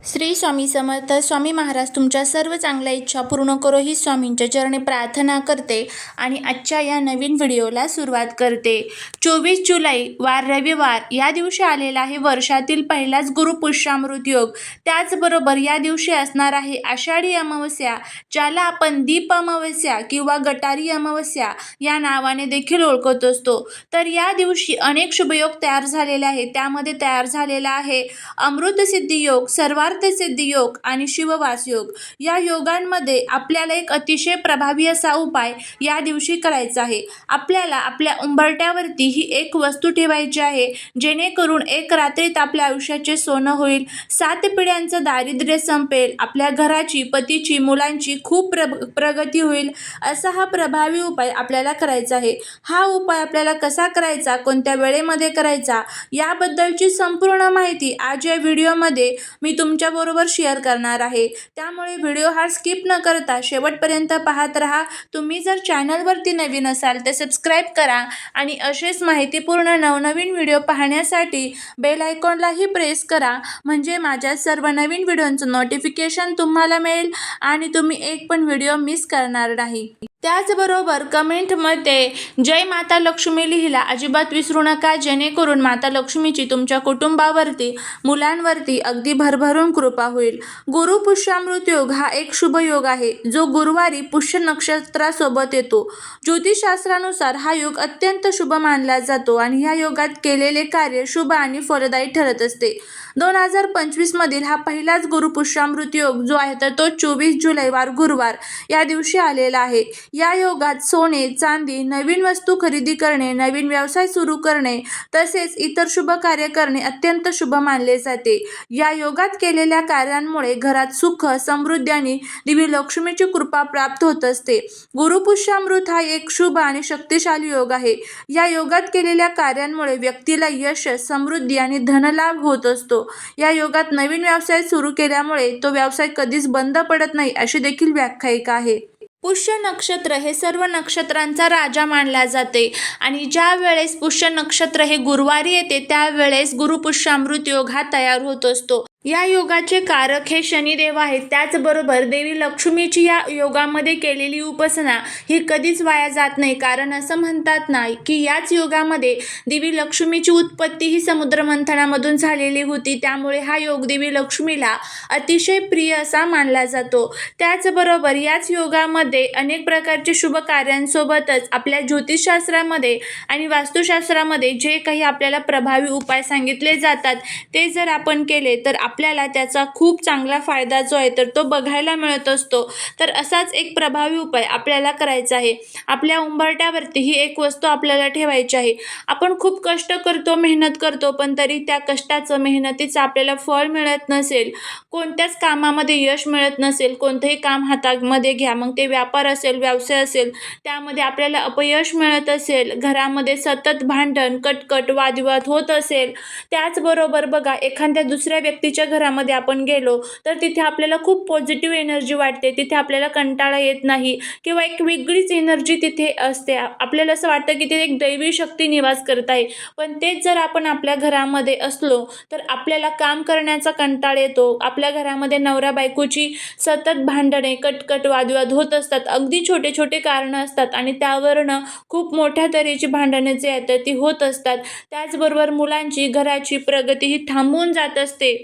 श्री स्वामी समर्थ स्वामी महाराज तुमच्या सर्व चांगल्या इच्छा पूर्ण करो ही स्वामींच्या चरणी प्रार्थना करते आणि आजच्या या नवीन व्हिडिओला सुरुवात करते. चोवीस जुलै वार रविवार या दिवशी आलेला आहे वर्षातील पहिलाच गुरुपुष्यामृत योग. त्याचबरोबर या दिवशी असणार आहे आषाढी अमावस्या ज्याला आपण दीप अमावस्या किंवा गटारी अमावस्या या नावाने देखील ओळखत असतो. तर या दिवशी अनेक शुभयोग तयार झालेले आहेत. त्यामध्ये तयार झालेला आहे अमृतसिद्धी योग सर्वात सिद्धी योग आणि शिववास योग या योगांमध्ये आपल्याला एक अतिशय प्रभावी असा उपाय या दिवशी करायचा आहे. आपल्याला आपल्या उंबरट्यावरती ही एक वस्तू ठेवायची आहे जेणेकरून एक रात्रीत आपल्या आयुष्याचे सोनं होईल. सात पिढ्यांचं दारिद्र्य संपेल आपल्या घराची पतीची मुलांची खूप प्र प्रगती होईल असा हा प्रभावी उपाय आपल्याला करायचा आहे. हा उपाय आपल्याला कसा करायचा कोणत्या वेळेमध्ये करायचा याबद्दलची संपूर्ण माहिती आज या व्हिडिओमध्ये मी तुम तुमच्याबरोबर शेअर करणार आहे. त्यामुळे व्हिडिओ हा स्किप न करता शेवटपर्यंत पाहत राहा. तुम्ही जर चॅनलवरती नवीन असाल तर सबस्क्राईब करा आणि असेच माहितीपूर्ण नवनवीन व्हिडिओ पाहण्यासाठी बेल आयकॉनलाही प्रेस करा. म्हणजे माझ्या सर्व नवीन व्हिडिओंचं नोटिफिकेशन तुम्हाला मिळेल आणि तुम्ही एक पण व्हिडिओ मिस करणार नाही. त्याचबरोबर कमेंटमध्ये जय माता लक्ष्मी लिहिला अजिबात विसरू नका जेणेकरून माता लक्ष्मीची तुमच्या कुटुंबावरती मुलांवरती अगदी भरभरून कृपा होईल. गुरु पुष्यामृत योग हा एक शुभ योग आहे जो गुरुवारी पुष्य नक्षत्रासोबत येतो. ज्योतिषशास्त्रानुसार हा योग अत्यंत शुभ मानला जातो आणि ह्या योगात केलेले कार्य शुभ आणि फलदायी ठरत असते. दोन हजार पंचवीसमधील हा पहिलाच गुरुपुष्यामृत योग जो आहे तर तो चोवीस जुलै वार गुरुवार या दिवशी आलेला आहे. या योगात सोने चांदी नवीन वस्तू खरेदी करणे नवीन व्यवसाय सुरू करणे तसेच इतर शुभ कार्य करणे अत्यंत शुभ मानले जाते. या योगात केलेल्या कार्यांमुळे घरात सुख समृद्धी आणि देवी लक्ष्मीची कृपा प्राप्त होत असते. गुरुपुष्यामृत हा एक शुभ आणि शक्तिशाली योग आहे. या योगात केलेल्या कार्यांमुळे व्यक्तीला यश समृद्धी आणि धनलाभ होत असतो. या योगात नवीन व्यवसाय सुरू केल्यामुळे तो व्यवसाय कधीच बंद पडत नाही अशी देखील व्याख्यायिका आहे. पुष्य नक्षत्र हे सर्व नक्षत्रांचा राजा मानला जाते आणि ज्या वेळेस पुष्य नक्षत्र हे गुरुवारी येते त्यावेळेस गुरुपुष्यामृत योग हा तयार होत असतो. या योगाचे कारक हे शनिदेव आहेत. त्याचबरोबर देवी लक्ष्मीची या योगामध्ये केलेली उपासना ही कधीच वाया जात नाही. कारण असं म्हणतात ना की याच योगामध्ये देवी लक्ष्मीची उत्पत्ती ही समुद्रमंथनामधून झालेली होती. त्यामुळे हा योग देवी लक्ष्मीला अतिशय प्रिय असा मानला जातो. त्याचबरोबर याच योगामध्ये अनेक प्रकारचे शुभ कार्यांसोबतच आपल्या ज्योतिषशास्त्रामध्ये आणि वास्तुशास्त्रामध्ये जे काही आपल्याला प्रभावी उपाय सांगितले जातात ते जर आपण केले तर आप आपल्याला त्याचा खूप चांगला फायदा जो आहे तर तो बघायला मिळत असतो. तर असाच एक प्रभावी उपाय आपल्याला करायचा आहे. आपल्या उंबरट्यावरती ही एक वस्तू आपल्याला ठेवायची आहे. आपण खूप कष्ट करतो मेहनत करतो पण तरी त्या कष्टाचं मेहनतीचं आपल्याला फळ मिळत नसेल कोणत्याच कामामध्ये यश मिळत नसेल कोणतंही काम हातामध्ये घ्या मग ते व्यापार असेल व्यवसाय असेल त्यामध्ये आपल्याला अपयश मिळत असेल घरामध्ये सतत भांडण कटकट वादविवाद होत असेल त्याचबरोबर बघा एखाद्या दुसऱ्या व्यक्तीच्या घरामध्ये आपण गेलो तर तिथे आपल्याला खूप पॉझिटिव्ह एनर्जी वाटते. तिथे आपल्याला कंटाळा येत नाही किंवा एक वेगळीच एनर्जी तिथे असते. आपल्याला असं वाटतं की तिथे एक दैवी शक्ती निवास करत आहे. पण तेच जर आपण आपल्या घरामध्ये असलो तर आपल्याला काम करण्याचा कंटाळा येतो. आपल्या घरामध्ये नवरा बायकोची सतत भांडणे कटकट वादविवाद होत असतात. अगदी छोटे छोटे कारणं असतात आणि त्यावरनं खूप मोठ्या तऱ्हेची भांडणे जे आहेत ती होत असतात. त्याचबरोबर मुलांची घराची प्रगती ही थांबून जात असते.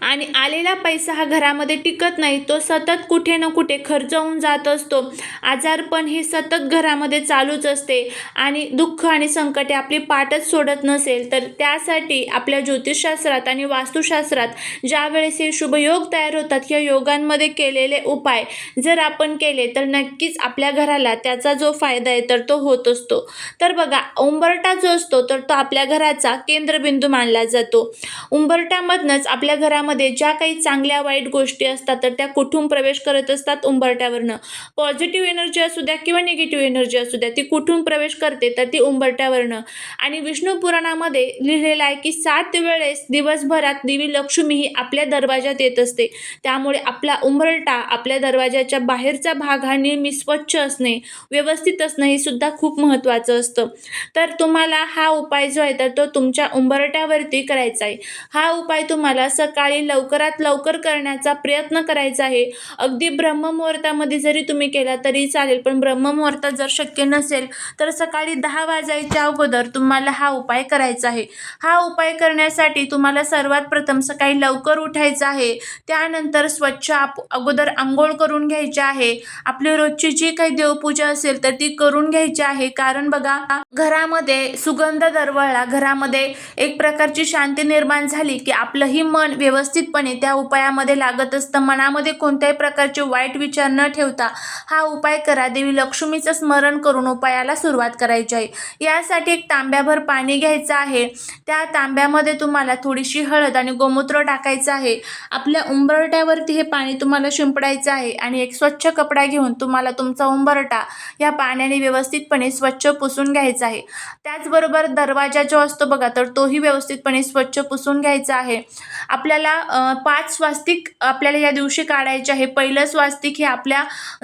आणि आलेला पैसा हा घरामध्ये टिकत नाही तो सतत कुठे ना कुठे खर्च होऊन जात असतो. आजारपण हे सतत घरामध्ये चालूच असते आणि दुःख आणि संकटे आपली पाठच सोडत नसेल तर त्यासाठी आपल्या ज्योतिषशास्त्रात आणि वास्तुशास्त्रात ज्यावेळेस हे शुभयोग तयार होतात या योगांमध्ये केलेले उपाय जर आपण केले तर नक्कीच आपल्या घराला त्याचा जो फायदा आहे तर तो होत असतो. तर बघा उंबरटा जो असतो तर तो आपल्या घराचा केंद्रबिंदू मानला जातो. उंबरट्यामधनंच आपल्या घरामध्ये ज्या काही चांगल्या वाईट गोष्टी असतात तर त्या कुठून प्रवेश करत असतात? उंबरट्यावरनं पॉझिटिव्ह एनर्जी असू द्या किंवा निगेटिव्ह एनर्जी असू द्या ती कुठून प्रवेश करते? तर ती उंबरट्यावरनं आणि विष्णू पुराणामध्ये लिहिलेलं आहे की सात वेळेस दिवसभरात देवी लक्ष्मी ही आपल्या दरवाजात येत असते. त्यामुळे आपला उंबरटा आपल्या दरवाजाच्या बाहेरचा भाग हा नेहमी स्वच्छ असणे व्यवस्थित असणं हे सुद्धा खूप महत्त्वाचं असतं. तर तुम्हाला हा उपाय जो आहे तर तो तुमच्या उंबरट्यावरती करायचा आहे. हा उपाय तुम्हाला सकाळी सकाळी लवकरात लवकर करण्याचा प्रयत्न करायचा आहे. अगदी ब्रह्ममुहूर्तामध्ये जरी तुम्ही केला तरी चालेल पण ब्रह्ममुहूर्तात जर शक्य नसेल तर सकाळी दहा वाजायच्या अगोदर तुम्हाला हा उपाय करायचा आहे. हा उपाय करण्यासाठी तुम्हाला सर्वात प्रथम सकाळी लवकर उठायचं आहे. त्यानंतर स्वच्छ आप अगोदर आंघोळ करून घ्यायची आहे. आपली रोजची जी काही देवपूजा असेल तर ती करून घ्यायची आहे. कारण बघा घरामध्ये सुगंध दरवळला. घरामध्ये एक प्रकारची शांती निर्माण झाली की आपलंही मन व्यवस्थितपणे त्या उपायामध्ये लागत असतं. मनामध्ये कोणत्याही प्रकारचे वाईट विचार न ठेवता हा उपाय करा. देवी लक्ष्मीचं स्मरण करून उपायाला सुरुवात करायची आहे. यासाठी एक तांब्याभर पाणी घ्यायचं आहे. त्या तांब्यामध्ये तुम्हाला थोडीशी हळद आणि गोमूत्र टाकायचं आहे. आपल्या उंबरट्यावरती हे पाणी तुम्हाला शिंपडायचं आहे आणि एक स्वच्छ कपडा घेऊन तुम्हाला तुमचा उंबरटा या पाण्याने व्यवस्थितपणे स्वच्छ पुसून घ्यायचा आहे. त्याचबरोबर दरवाजा जो असतो बघा तर तोही व्यवस्थितपणे स्वच्छ पुसून घ्यायचा आहे. आप आपल्याला पाच स्वास्तिक आपल्याला या दिवशी काढायचे आहे. पहिलं स्वास्तिक हे आपल्या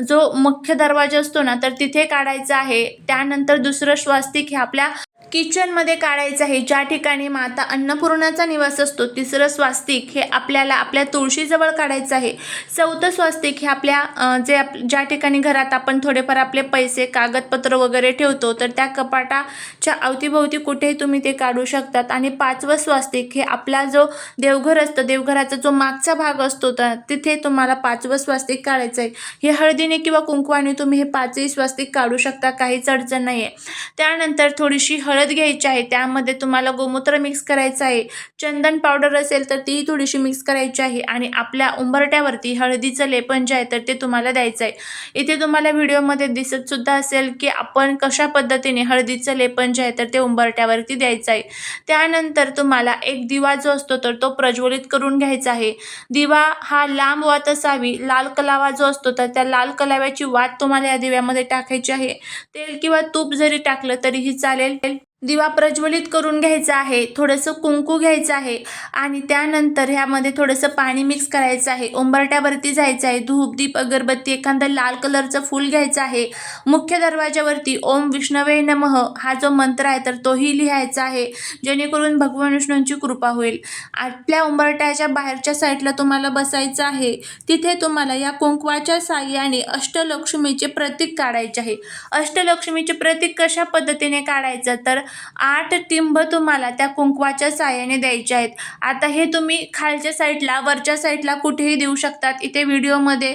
जो मुख्य दरवाजा असतो ना तर तिथे काढायचं आहे. त्यानंतर दुसरं स्वास्तिक हे आपल्या किचनमध्ये काढायचं आहे. ज्या ठिकाणी माता अन्नपूर्णाचा निवास असतो तिसरं स्वास्तिक हे आपल्याला आपल्या तुळशीजवळ काढायचं आहे. चौथं स्वास्तिक हे आपल्या जे आप ज्या ठिकाणी घरात आपण थोडेफार आपले पैसे कागदपत्र वगैरे ठेवतो तर त्या कपाटाच्या अवतीभोवती कुठेही तुम्ही ते काढू शकतात. आणि पाचवं स्वास्तिक हे आपला जो देवघर असतं देवघराचा जो मागचा भाग असतो तर तिथे तुम्हाला पाचवं स्वास्तिक काढायचं आहे. हे हळदीने किंवा कुंकवाने तुम्ही हे पाचही स्वास्तिक काढू शकता काहीच अडचण नाही आहे त्यानंतर थोडीशी हळद घ्यायची आहे त्यामध्ये तुम्हाला गोमूत्र मिक्स करायचं आहे. चंदन पावडर असेल तर तीही थोडीशी मिक्स करायची आहे आणि आपल्या उंबरट्यावरती हळदीचं लेपन जे आहे तर ते तुम्हाला द्यायचं आहे. इथे तुम्हाला व्हिडिओमध्ये दिसत सुद्धा असेल की आपण कशा पद्धतीने हळदीचं लेपन जे आहे तर ते उंबरट्यावरती द्यायचं आहे. त्यानंतर तुम्हाला एक दिवा जो असतो तर तो प्रज्वलित करून घ्यायचा आहे. दिवा हा लांब वात असावी लाल कलावा जो असतो तर त्या लाल कलाव्याची वात तुम्हाला या दिव्यामध्ये टाकायची आहे. तेल किंवा तूप जरी टाकलं तरीही चालेल. दिवा प्रज्वलित करून घ्यायचा आहे थोडंसं कुंकू घ्यायचं आहे आणि त्यानंतर ह्यामध्ये थोडंसं पाणी मिक्स करायचं आहे. उंबरट्यावरती जायचं आहे. धूप दीप अगरबत्ती एखादं लाल कलरचं फूल घ्यायचं आहे. मुख्य दरवाजावरती ओम विष्णवे नमः हा जो मंत्र आहे तर तोही लिहायचा आहे. जेणेकरून भगवान विष्णूंची कृपा होईल. आपल्या उंबरट्याच्या बाहेरच्या साईडला तुम्हाला बसायचं आहे. तिथे तुम्हाला या कुंकवाच्या साह्याने अष्टलक्ष्मीचे प्रतीक काढायचे आहे. अष्टलक्ष्मीचे प्रतीक कशा पद्धतीने काढायचं? तर आठ टिंब तुम्हाला त्या कुंकवाच्या साह्याने द्यायचे आहेत. आता हे तुम्ही खालच्या साईडला वरच्या साईडला कुठेही देऊ शकतात. इथे व्हिडिओमध्ये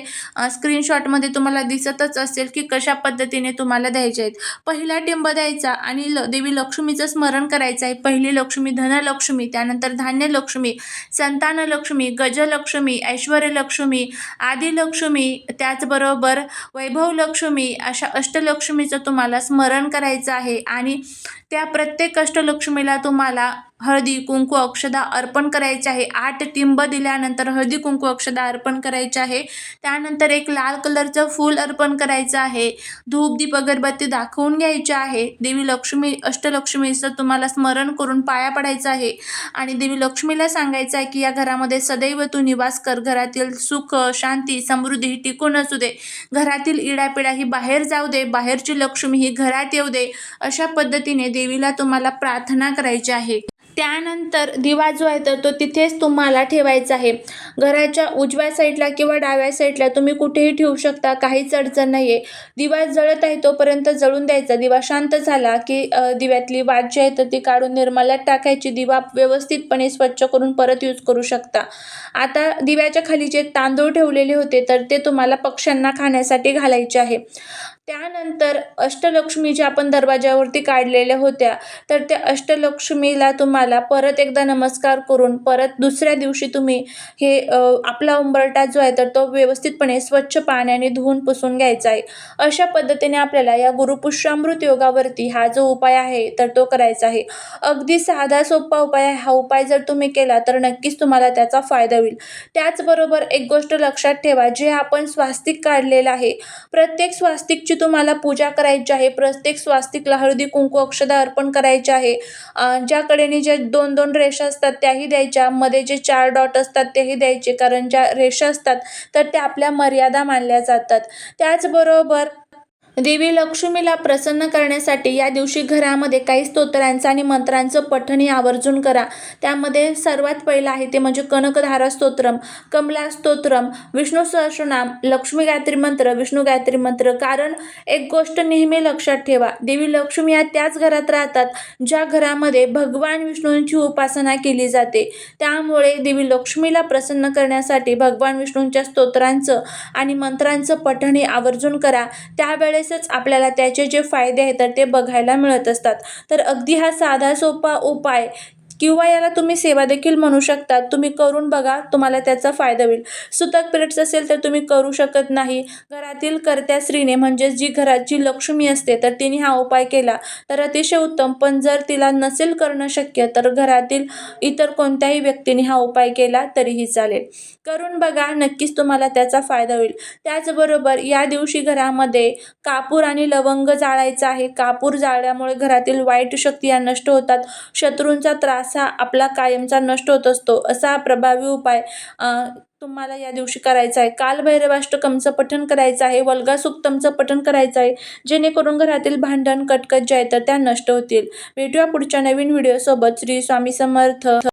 स्क्रीनशॉटमध्ये तुम्हाला दिसतच असेल की कशा पद्धतीने तुम्हाला द्यायचे आहेत. पहिला टिंब द्यायचा आणि ल देवी लक्ष्मीचं स्मरण करायचं आहे. पहिली लक्ष्मी धनलक्ष्मी त्यानंतर धान्यलक्ष्मी संतानलक्ष्मी गजलक्ष्मी ऐश्वर्यलक्ष्मी आदिलक्ष्मी त्याचबरोबर वैभवलक्ष्मी अशा अष्टलक्ष्मीचं तुम्हाला स्मरण करायचं आहे. आणि त्या प्रत्येक अष्टलक्ष्मीला तुम्हाला हळदी कुंकू अक्षदा अर्पण करायचे आहे. आठ टिंब दिल्यानंतर हळदी कुंकू अक्षदा अर्पण करायचे आहे. त्यानंतर एक लाल कलरचं फूल अर्पण करायचं आहे. धूप दीप अगरबत्ती दाखवून घ्यायची आहे. देवी लक्ष्मी अष्टलक्ष्मीचं तुम्हाला स्मरण करून पाया पडायचं आहे. आणि देवी लक्ष्मीला सांगायचं आहे की या घरामध्ये सदैव तू निवास कर. घरातील सुख शांती समृद्धी टिकून असू दे. घरातील इडापिडा ही बाहेर जाऊ दे. बाहेरची लक्ष्मी ही घरात येऊ दे. अशा पद्धतीने देवीला तुम्हाला प्रार्थना करायची आहे. त्यानंतर दिवा जो आहे तर तो तिथेच तुम्हाला ठेवायचा आहे. घराच्या उजव्या साईडला किंवा डाव्या साईडला तुम्ही कुठेही ठेवू शकता काहीच अडचण नाही आहे दिवा जळत आहे तोपर्यंत जळून द्यायचा. दिवा शांत झाला की दिव्यातली वाट जी आहे तर ती काढून निर्माल्यात टाकायची. दिवा व्यवस्थितपणे स्वच्छ करून परत यूज करू शकता. आता दिव्याच्या खाली जे तांदूळ ठेवलेले होते तर ते तुम्हाला पक्ष्यांना खाण्यासाठी घालायचे आहे. त्यानंतर अष्टलक्ष्मी ज्या आपण दरवाजावरती काढलेल्या होत्या तर त्या अष्टलक्ष्मीला तुम्हाला परत एकदा नमस्कार करून परत दुसऱ्या दिवशी तुम्ही हे आपला उंबरटा जो आहे तर तो व्यवस्थितपणे स्वच्छ पाण्याने धुवून पुसून घ्यायचा आहे. अशा पद्धतीने आपल्याला या गुरुपुष्यामृत योगावरती हा जो उपाय आहे तर तो करायचा आहे. अगदी साधा सोपा उपाय आहे. हा उपाय जर तुम्ही केला तर नक्कीच तुम्हाला त्याचा फायदा होईल. त्याचबरोबर एक गोष्ट लक्षात ठेवा जे आपण स्वास्तिक काढलेलं आहे प्रत्येक स्वास्तिकची तुम्हाला पूजा करायची आहे प्रत्येक स्वास्तिकला हळदी कुंकू अक्षदा अर्पण करायचे आहे. ज्याकडेने ज्या दोन दोन रेषा असतात त्याही द्यायच्या. मध्ये जे चार डॉट असतात तेही द्यायचे. कारण ज्या रेषा असतात तर त्या आपल्या मर्यादा मानल्या जातात. त्याचबरोबर देवी लक्ष्मीला प्रसन्न करण्यासाठी या दिवशी घरामध्ये काही स्तोत्रांचं आणि मंत्रांचं पठणी आवर्जून करा. त्यामध्ये सर्वात पहिलं आहे ते म्हणजे कनकधारा स्तोत्रम कमला स्तोत्रम विष्णू सहस्रनाम लक्ष्मी गायत्री मंत्र विष्णू गायत्री मंत्र. कारण एक गोष्ट नेहमी लक्षात ठेवा देवी लक्ष्मी या त्याच घरात राहतात ज्या घरामध्ये भगवान विष्णूंची उपासना केली जाते. त्यामुळे देवी लक्ष्मीला प्रसन्न करण्यासाठी भगवान विष्णूंच्या स्तोत्रांचं आणि मंत्रांचं पठणी आवर्जून करा. त्यावेळेस वेळेसच आपल्याला त्याचे जे फायदे आहेत तर ते बघायला मिळत असतात. तर अगदी हा साधा सोपा उपाय किंवा याला तुम्ही सेवा देखील म्हणू शकता. तुम्ही करून बघा तुम्हाला त्याचा फायदा होईल. सुतक पिरियड्स असेल तर तुम्ही करू शकत नाही. घरातील कर्त्या स्त्रीने म्हणजेच जी घराची लक्ष्मी असते तर तिने हा उपाय केला तर अतिशय उत्तम. पण जर तिला नसेल करणं शक्य तर घरातील इतर कोणत्याही व्यक्तीने हा उपाय केला तरीही चालेल. करून बघा नक्कीच तुम्हाला त्याचा फायदा होईल. त्याचबरोबर या दिवशी घरामध्ये कापूर आणि लवंग जाळायचा आहे. कापूर जाळल्यामुळे घरातील वाईट शक्ती या नष्ट होतात. शत्रूंचा त्रास असा आपला कायमचा नष्ट होत असतो असा प्रभावी उपाय तुम्हाला या दिवशी करायचा आहे. कालभैरवाष्टकमचं पठण करायचं आहे वल्गा सुक्तमचं पठण करायचं आहे जेणेकरून घरातील भांडण कटकट जे आहेत तर त्या नष्ट होतील. भेटूया पुढच्या नवीन व्हिडिओसोबत. श्री स्वामी समर्थ.